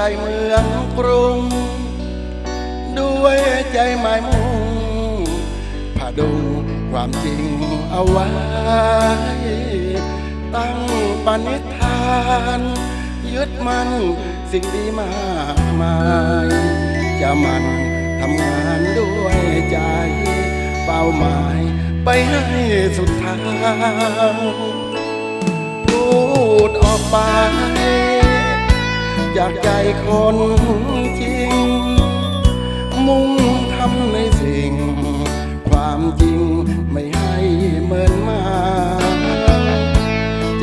ลเมืองกรุง ด้วยใจหมายมุ่งผาดุงความจริงเอาไว้ ตั้งปณิธาน ยึดมันสิ่งดีมากมาย จะมันทำงานด้วยใจ เป้าหมายไปให้สุดทางพูดออกไป จากใจคนจริง มุ่งทำในสิ่ง ความจริงไม่ให้เหมินมา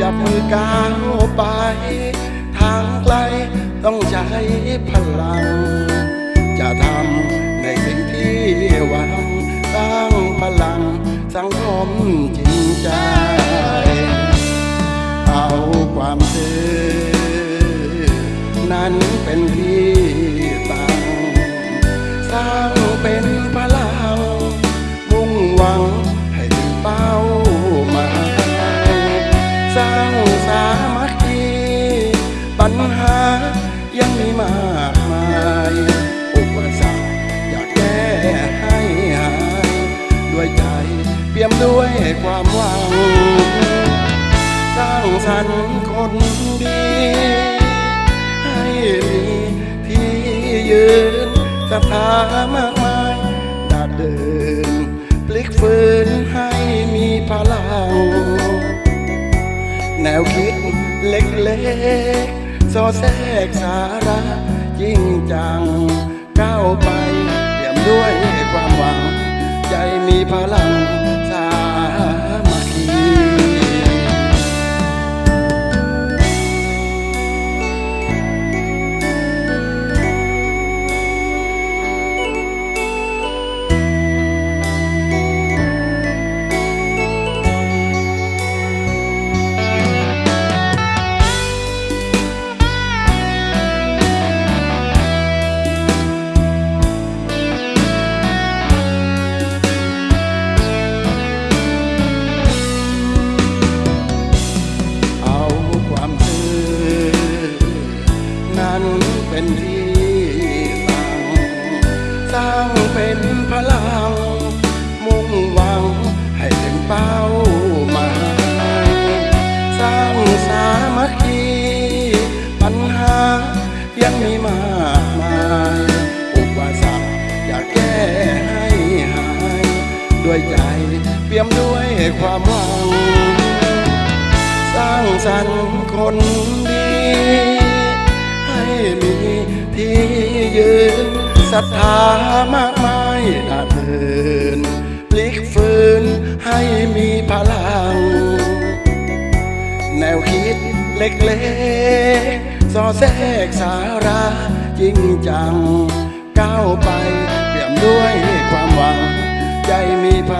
จับมือก้าวไป ทางไกลต้องใช้พลัง จะทำในสิ่งที่หวังสร้างพลังสังคมจริงใจ เอาความซื่อ นั้นเป็นที่ตั้งสร้างเป็นพลัง มุ่งหวังให้ถึงเป้าหมายสร้างสามัคคีปัญหายังมีมากมายอุปสรรคอยากแก้ให้หาย ด้วยใจเปี่ยมด้วยความหวัง สร้างสรรค์คนดี มีที่ยืนศรัทธามากมายดาดเดินพลิกฟื้นให้มีพลัง แนวคิดเล็กๆสอแทรกสาระจริงจัง ก้าวไปเปี่ยมด้วยความหวัง ใจมีพลังางสามัคคีปัญหายังมีมากมายอุปสรรคอยากแก้ให้หาย ด้วยใจเปี่ยมด้วยความหวัง สร้างสรรค์คนดี ให้มีที่ยืนศรัทธามากมายดาดเดินพลิกฟื้นให้มีพลัง ดเล็กๆสอแทรกสาระจริงจัง ก้าวไปเปี่ยมด้วยความหวัง ใจมีพ